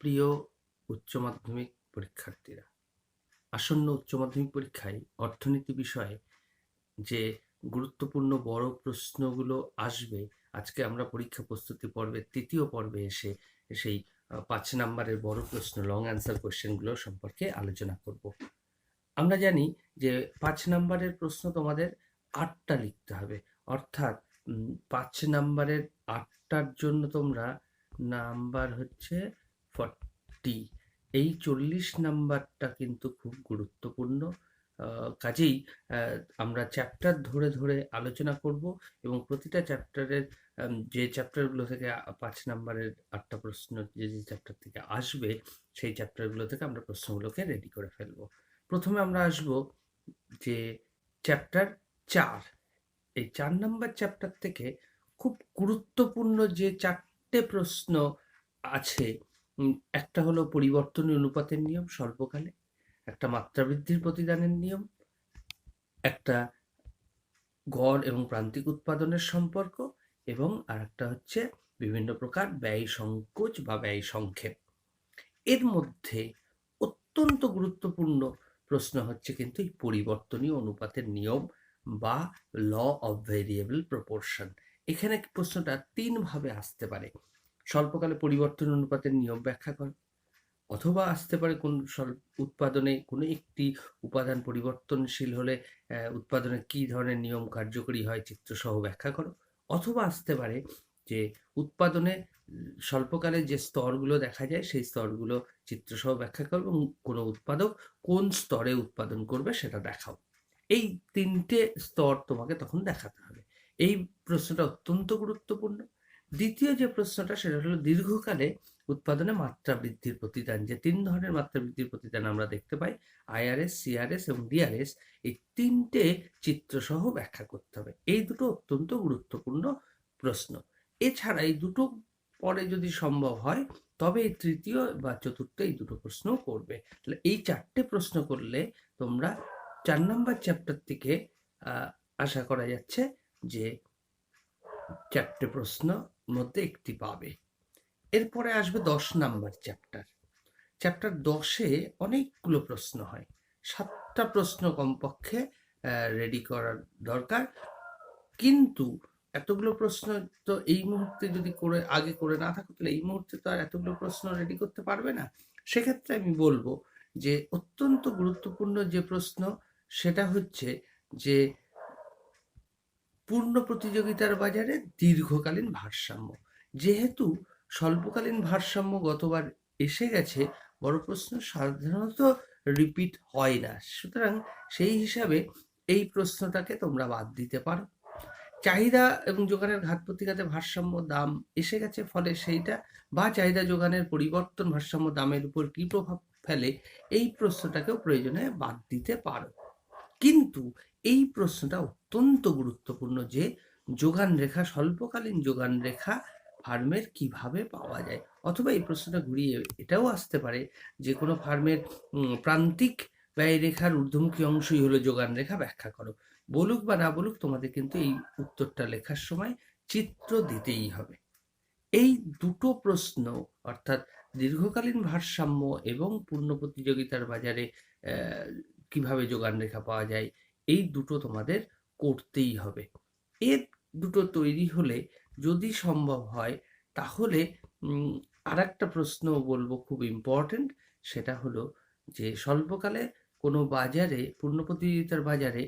প্রিয় উচ্চ মাধ্যমিক পরীক্ষার্থীরা। আসন্ন উচ্চ মাধ্যমিক পরীক্ষায় অর্থনীতি বিষয়ে যে গুরুত্বপূর্ণ বড় প্রশ্নগুলো আসবে, আজকে আমরা পরীক্ষা প্রস্তুতি পর্বের তৃতীয় পর্বে এসে সেই পাঁচ নাম্বারের বড় প্রশ্ন লং অ্যান্সার কোশ্চেনগুলো সম্পর্কে আলোচনা করব। আমরা জানি যে পাঁচ নাম্বারের প্রশ্ন তোমাদের আটটা লিখতে হবে। অর্থাৎ পাঁচ নাম্বারের আটটার জন্য তোমরা নাম্বার হচ্ছে ফর্টি এই চল্লিশ নাম্বারটা কিন্তু খুব গুরুত্বপূর্ণ। কাজেই আমরা চ্যাপ্টার ধরে ধরে আলোচনা করব এবং প্রতিটা চ্যাপ্টারের যে চ্যাপ্টারগুলো থেকে পাঁচ নাম্বারের আটটা প্রশ্ন, যে যে চ্যাপ্টার থেকে আসবে, সেই চ্যাপ্টারগুলো থেকে আমরা প্রশ্নগুলোকে রেডি করে ফেলব। প্রথমে আমরা আসব যে চ্যাপ্টার চার। এই চার নাম্বার চ্যাপ্টার থেকে খুব গুরুত্বপূর্ণ যে চারটে প্রশ্ন আছে একটা হলো পরিবর্তনী অনুপাতের নিয়ম সর্বকালে একটা মাত্রা বৃদ্ধির প্রতিদানের নিয়ম, একটা গড় এবং প্রান্তিক উৎপাদনের সম্পর্ক এবং আর একটা হচ্ছে বিভিন্ন প্রকার ব্যয় সংকোচ বা ব্যয় সংক্ষেপ। এর মধ্যে অত্যন্ত গুরুত্বপূর্ণ প্রশ্ন হচ্ছে কিন্তু এই পরিবর্তনীয় অনুপাতের নিয়ম বা ল অফ ভেরিয়েবল প্রপোর্শন এখানে প্রশ্নটা তিন ভাবে আসতে পারে। স্বল্পকালে পরিবর্তন অনুপাতের নিয়ম ব্যাখ্যা কর। অথবা আসতে পারে কোন উৎপাদনে কোনো একটি উপাদান পরিবর্তনশীল হলে উৎপাদনে কি ধরনের নিয়ম কার্যকরী হয় চিত্রসহ ব্যাখ্যা করো। অথবা আসতে পারে যে উৎপাদনে স্বল্পকালে যে স্তরগুলো দেখা যায়, সেই স্তরগুলো চিত্রসহ ব্যাখ্যা করো এবং কোনো উৎপাদক কোন স্তরে উৎপাদন করবে সেটা দেখাও। এই তিনটে স্তর তোমাকে তখন দেখাতে হবে। এই প্রশ্নটা অত্যন্ত গুরুত্বপূর্ণ। দ্বিতীয় যে প্রশ্নটা, সেটা হলো দীর্ঘকালে উৎপাদনে মাত্রা বৃদ্ধির প্রতিদান। যে তিন ধরনের মাত্রা বৃদ্ধির প্রতিদান আমরা দেখতে পাই আইআরএস সিআরএস এবং ডিআরএস এই তিনটে চিত্রসহ ব্যাখ্যা করতে হবে। এই দুটো অত্যন্ত গুরুত্বপূর্ণ প্রশ্ন। এছাড়া এই দুটো পরে যদি সম্ভব হয়, তবে এই তৃতীয় বা চতুর্থ এই দুটো প্রশ্ন করবে। তাহলে এই চারটে প্রশ্ন করলে তোমরা চার নম্বর চ্যাপ্টার থেকে আশা করা যাচ্ছে যে চারটে প্রশ্ন মধ্যে একটি পাবে। এরপরে আসবে দশ নাম্বার চ্যাপ্টার চ্যাপ্টার দশে অনেকগুলো প্রশ্ন হয়। সাতটা প্রশ্ন কমপক্ষে রেডি করার দরকার। কিন্তু এতগুলো প্রশ্ন তো এই মুহূর্তে যদি করে, আগে করে না থাকো, তাহলে এই মুহূর্তে তো আর এতগুলো প্রশ্ন রেডি করতে পারবে না। সেক্ষেত্রে আমি বলব যে, অত্যন্ত গুরুত্বপূর্ণ যে প্রশ্ন, সেটা হচ্ছে যে পূর্ণ প্রতিযোগিতার বাজারে দীর্ঘকালীন ভারসাম্য। যেহেতু স্বল্পকালীন ভারসাম্য গতবার এসে গেছে, বড় প্রশ্ন সাধারণত রিপিট হয় না। সুতরাং সেই হিসাবে এই প্রশ্নটাকে তোমরা বাদ দিতে পারো। চাহিদা এবং যোগানের ঘাত প্রতিঘাতে ভারসাম্য দাম এসে গেছে, ফলে সেইটা বা চাহিদা যোগানের পরিবর্তন ভারসাম্য দামের উপর কি প্রভাব ফেলে, এই প্রশ্নটাকেও প্রয়োজনে বাদ দিতে পারো। কিন্তু এই প্রশ্নটা অত্যন্ত গুরুত্বপূর্ণ যে যোগান রেখা, স্বল্পকালীন যোগান রেখা ফার্মের কীভাবে পাওয়া যায়? অথবা এই প্রশ্নটা ঘুরিয়ে এটাও আসতে পারে যে কোনো ফার্মের প্রান্তিক ব্যয় রেখার ঊর্ধ্বমুখী অংশই হলো যোগান রেখা ব্যাখ্যা করো। বলুক বা না বলুক, তোমাদের কিন্তু এই উত্তরটা লেখার সময় চিত্র দিতেই হবে। এই দুটো প্রশ্ন, অর্থাৎ দীর্ঘকালীন ভারসাম্য এবং পূর্ণ প্রতিযোগিতার বাজারে কীভাবে যোগান রেখা পাওয়া যায় এই দুটো তোমাদের করতেই হবে। এর দুটো তৈরি হলে যদি সম্ভব হয়, তাহলে আর একটা প্রশ্ন বলব খুব ইম্পর্টেন্ট সেটা হলো যে স্বল্পকালে কোনো বাজারে পূর্ণ প্রতিযোগিতার বাজারে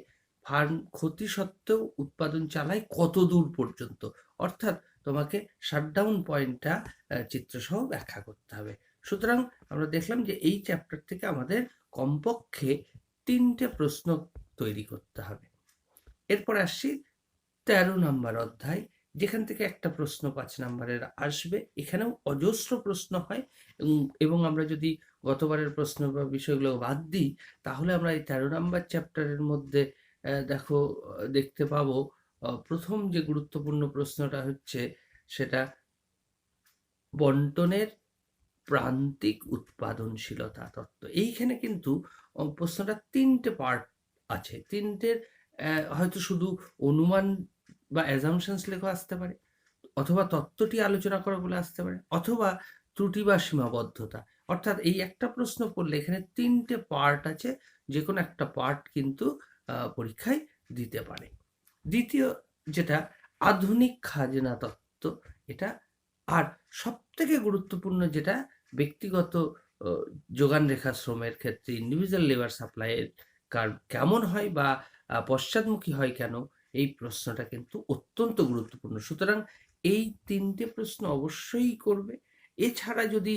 ফার্ম ক্ষতি সত্ত্বেও উৎপাদন চালায় কত দূর পর্যন্ত? অর্থাৎ তোমাকে শাটডাউন পয়েন্টটা চিত্রসহ ব্যাখ্যা করতে হবে। সুতরাং আমরা দেখলাম যে এই চ্যাপ্টার থেকে আমাদের কমপক্ষে তিনটে প্রশ্ন তৈরি করতে হবে। এরপর আসছি তেরো নম্বর অধ্যায়। যেখান থেকে একটা প্রশ্ন পাঁচ নম্বরের আসবে। এখানেও অজস্র প্রশ্ন হয় এবং- আমরা যদি গতবারের প্রশ্ন বা বিষয়গুলো বাদ দিই, তাহলে আমরা এই তেরো নম্বর চ্যাপ্টারের মধ্যে দেখো, দেখতে পাবো প্রথম যে গুরুত্বপূর্ণ প্রশ্নটা হচ্ছে সেটা বন্টনের প্রান্তিক উৎপাদনশীলতা তত্ত্ব। এইখানে কিন্তু প্রশ্নটা তিনটে পার্ট আছে। তিনটের হয়তো শুধু অনুমান বা অ্যাজামশনস লেখা আসতে পারে, অথবা তত্ত্বটি আলোচনা করা বলে আসতে পারে, অথবা ত্রুটি বা সীমাবদ্ধতা। অর্থাৎ এই একটা প্রশ্ন পড়লে এখানে তিনটে পার্ট আছে যে কোনো একটা পার্ট কিন্তু পরীক্ষায় দিতে পারে। দ্বিতীয় যেটা, আধুনিক খাজনা তত্ত্ব, এটা আর সব থেকে গুরুত্বপূর্ণ যেটা, ব্যক্তিগত যোগান রেখা শ্রমের ক্ষেত্রে ইন্ডিভিজুয়াল লেবার সাপ্লাইয়ের কেমন হয় বা পশ্চাদমুখী হয় কেন? এই প্রশ্নটা কিন্তু অত্যন্ত গুরুত্বপূর্ণ। সুতরাং এই তিনটে প্রশ্ন অবশ্যই করবে। এছাড়া যদি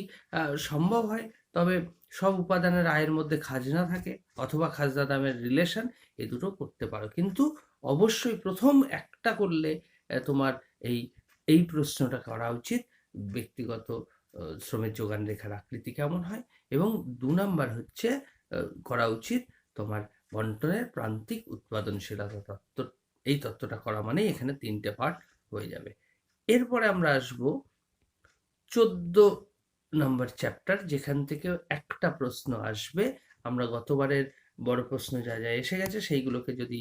সম্ভব হয়, তবে সব উপাদানের আয়ের মধ্যে খাজনা থাকে অথবা খাজনা দামের রিলেশন এ দুটো করতে পারো। কিন্তু অবশ্যই প্রথম একটা করলে তোমার এই এই প্রশ্নটা করা উচিত। ব্যক্তিগত শ্রমের যোগান রেখার আকৃতি কেমন হয়? এবং দু নাম্বার হচ্ছে করা উচিত তোমার বন্টনের প্রান্তিক উৎপাদনশীলতা তত্ত্ব, এই তত্ত্বটা করা মানেই এখানে তিনটে পার্ট হয়ে যাবে। এরপরে আমরা আসব চোদ্দ নম্বর চ্যাপ্টার যেখান থেকে একটা প্রশ্ন আসবে। আমরা গতবারের বড় প্রশ্ন যা যা এসে গেছে সেইগুলোকে যদি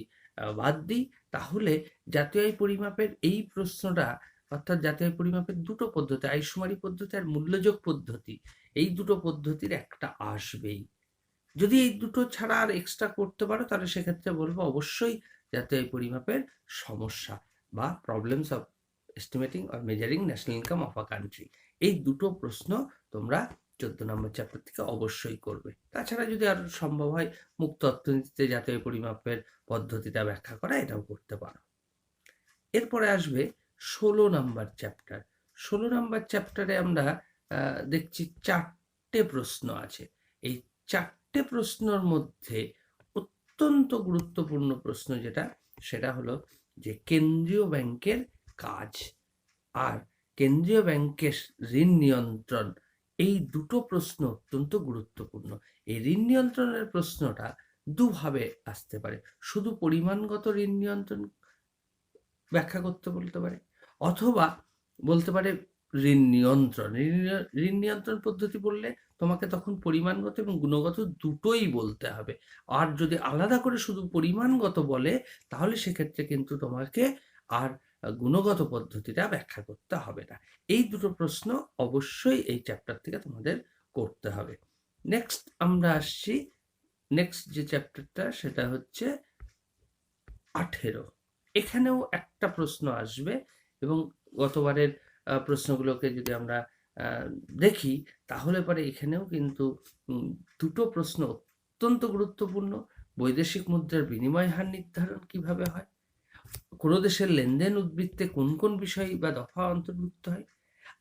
বাদ দিই, তাহলে জাতীয় আয় পরিমাপের এই প্রশ্নটা, অর্থাৎ জাতীয় আয় পরিমাপের দুটো পদ্ধতি, আয়ুষ্মারি পদ্ধতি আর মূল্যযোগ পদ্ধতি, এই দুটো পদ্ধতির একটা আসবেই। যদি এই দুটো ছাড়া আর এক্সট্রা করতে পারো, তাহলে সেক্ষেত্রে বলব অবশ্যই জাতীয় আয় পরিমাপের সমস্যা বা problems of estimating or measuring national income of a country এই দুটো প্রশ্ন তোমরা চোদ্দ নম্বর চ্যাপ্টার থেকে অবশ্যই করবে। তাছাড়া যদি আর সম্ভব হয় মুক্ত অর্থনীতিতে জাতীয় পরিমাপের পদ্ধতিটা ব্যাখ্যা করা, এটাও করতে পারো। এরপরে আসবে ষোলো নাম্বার চ্যাপ্টার ষোলো নাম্বার চ্যাপ্টারে আমরা দেখছি চারটে প্রশ্ন আছে। এই চারটে প্রশ্নর মধ্যে অত্যন্ত গুরুত্বপূর্ণ প্রশ্ন যেটা, সেটা হলো যে কেন্দ্রীয় ব্যাংকের কাজ আর কেন্দ্রীয় ব্যাংকের ঋণ নিয়ন্ত্রণ, এই দুটো প্রশ্ন অত্যন্ত গুরুত্বপূর্ণ। এই ঋণ নিয়ন্ত্রণের প্রশ্নটা দুভাবে আসতে পারে। শুধু পরিমাণগত ঋণ নিয়ন্ত্রণ ব্যাখ্যা করতে বলতে পারে, অথবা বলতে পারে ঋণ নিয়ন্ত্রণ। ঋণ নিয়ন্ত্রণ পদ্ধতি বললে তোমাকে তখন পরিমাণগত এবং গুণগত দুটোই বলতে হবে। আর যদি আলাদা করে শুধু পরিমাণগত বলে, তাহলে সেক্ষেত্রে কিন্তু তোমাকে আর গুণগত পদ্ধতিটা ব্যাখ্যা করতে হবে না। এই দুটো প্রশ্ন অবশ্যই এই চ্যাপ্টার থেকে তোমাদের করতে হবে। নেক্সট আমরা আসছি। নেক্সট যে চ্যাপ্টারটা সেটা হচ্ছে আঠেরো। এখানেও একটা প্রশ্ন আসবে এবং গতবারের প্রশ্নগুলোকে যদি আমরা দেখি, তাহলে পরে এখানেও কিন্তু দুটো প্রশ্ন অত্যন্ত গুরুত্বপূর্ণ। বৈদেশিক মুদ্রার বিনিময় হার নির্ধারণ কীভাবে হয়? কোনো দেশের লেনদেন উদ্বৃত্তে কোন কোন বিষয় বা দফা অন্তর্ভুক্ত হয়?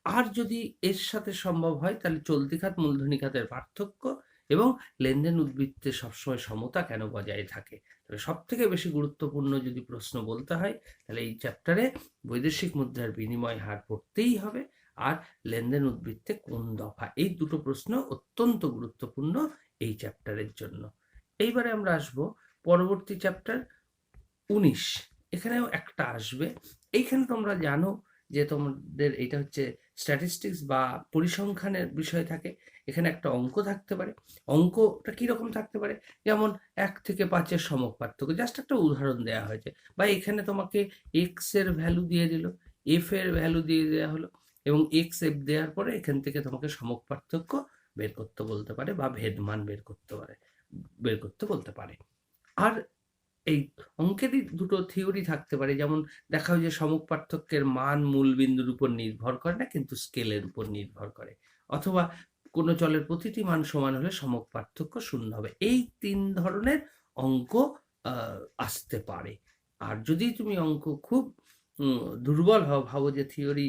আর যদি এর সাথে সম্ভব হয়, তাহলে চলতি খাত, মূলধনী খাতের পার্থক্য এবং লেনদেন উদ্বৃত্তে সবসময় সমতা কেন বজায় থাকে? তাহলে সব থেকে বেশি গুরুত্বপূর্ণ যদি প্রশ্ন বলতে হয়, তাহলে এই চ্যাপ্টারে বৈদেশিক মুদ্রার বিনিময় হার পড়তেই হবে। আর লেনদেন উদ্বৃত্তে কোন দফা? এই দুটো প্রশ্ন অত্যন্ত গুরুত্বপূর্ণ এই চ্যাপ্টারের জন্য। এইবারে আমরা আসব পরবর্তী চ্যাপ্টার উনিশ। এখানেও একটা আসবে। এইখানে তোমরা জানো যে তোমাদের এটা হচ্ছে স্ট্যাটিস্টিক্স বা পরিসংখ্যানের বিষয় থাকে। এখানে একটা অঙ্ক থাকতে পারে। অঙ্কটা কীরকম থাকতে পারে? যেমন এক থেকে পাঁচের সমক পার্থক্য। জাস্ট একটা উদাহরণ দেওয়া হয়েছে। বা এখানে তোমাকে এক্সের ভ্যালু দিয়ে দিল এফ এর ভ্যালু দিয়ে দেওয়া হলো। এবং এক্স এফ দেওয়ার পরে এখান থেকে তোমাকে সমক পার্থক্য বের করতে বলতে পারে বা ভেদমান বের করতে পারে, বের করতে বলতে পারে। আর এই অঙ্কেরই দুটো থিওরি থাকতে পারে, যেমন দেখা যে সমক পার্থক্যের মান মূল বিন্দুর উপর নির্ভর করে না, কিন্তু স্কেলের উপর নির্ভর করে। অথবা কোনো চলের প্রতিটি মান সমান হলে সমক পার্থক্য শূন্য হবে। এই তিন ধরনের অঙ্ক আসতে পারে। আর যদি তুমি অঙ্ক খুব দুর্বল ভাবো যে থিওরি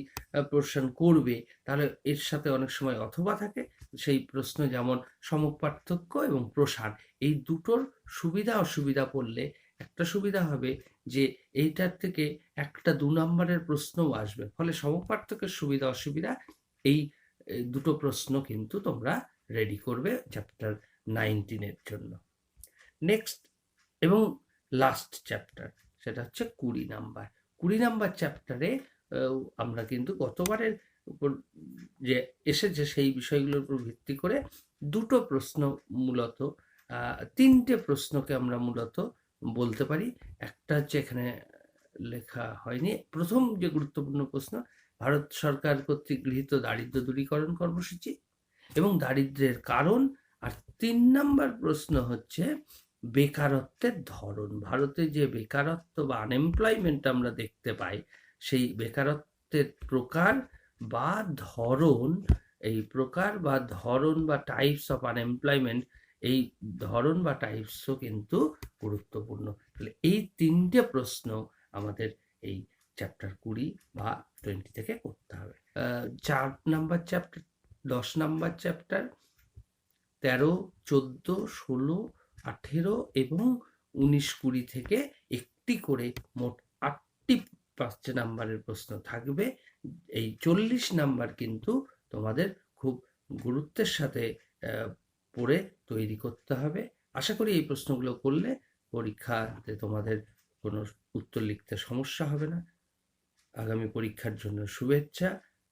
পোর্শন করবে, তাহলে এর সাথে অনেক সময় অথবা থাকে, সেই প্রশ্ন যেমন সমক পার্থক্য এবং প্রসার, এই দুটোর সুবিধা অসুবিধা পড়লে একটা সুবিধা হবে যে এইটার থেকে একটা দু নম্বরের প্রশ্নও আসবে, ফলে সমপার্থক্যের সুবিধা অসুবিধা, এই দুটো প্রশ্ন কিন্তু তোমরা রেডি করবে চ্যাপ্টার নাইনটিনের জন্য। নেক্সট এবং লাস্ট চ্যাপ্টার সেটা হচ্ছে কুড়ি নাম্বার। কুড়ি নাম্বার চ্যাপ্টারে আমরা কিন্তু গতবারের উপর যে এসেছে সেই বিষয়গুলোর উপর ভিত্তি করে দুটো প্রশ্ন মূলত তিনটে প্রশ্নকে আমরা মূলত বলতে পারি। একটা হচ্ছে এখানে লেখা হয়নি। প্রথম যে গুরুত্বপূর্ণ প্রশ্ন, ভারত সরকার কর্তৃক গৃহীত দারিদ্র দূরীকরণ কর্মসূচি এবং দারিদ্র্যের কারণ। আর তিন নাম্বার প্রশ্ন হচ্ছে বেকারত্বের ধরন। ভারতে যে বেকারত্ব বা আনএমপ্লয়মেন্ট আমরা দেখতে পাই, সেই বেকারত্বের প্রকার বা ধরন, এই প্রকার বা ধরন বা টাইপস অফ আনএমপ্লয়মেন্ট এই ধরন বা টাইপসও কিন্তু গুরুত্বপূর্ণ। তাহলে এই তিনটে প্রশ্ন আমাদের এই চ্যাপ্টার কুড়ি বা টোয়েন্টি থেকে করতে হবে। চার নাম্বার চ্যাপ্টার দশ নাম্বার চ্যাপ্টার তেরো, চোদ্দ, ষোলো আঠেরো এবং উনিশ কুড়ি থেকে একটি করে মোট আটটি পাঁচ নাম্বারের প্রশ্ন থাকবে। এই চল্লিশ নাম্বার কিন্তু তোমাদের খুব গুরুত্বের সাথে পড়ে তৈরি করতে হবে। আশা করি এই প্রশ্নগুলো করলে পরীক্ষাতে তোমাদের কোনো উত্তর লিখতে সমস্যা হবে না। আগামী পরীক্ষার জন্য শুভেচ্ছা।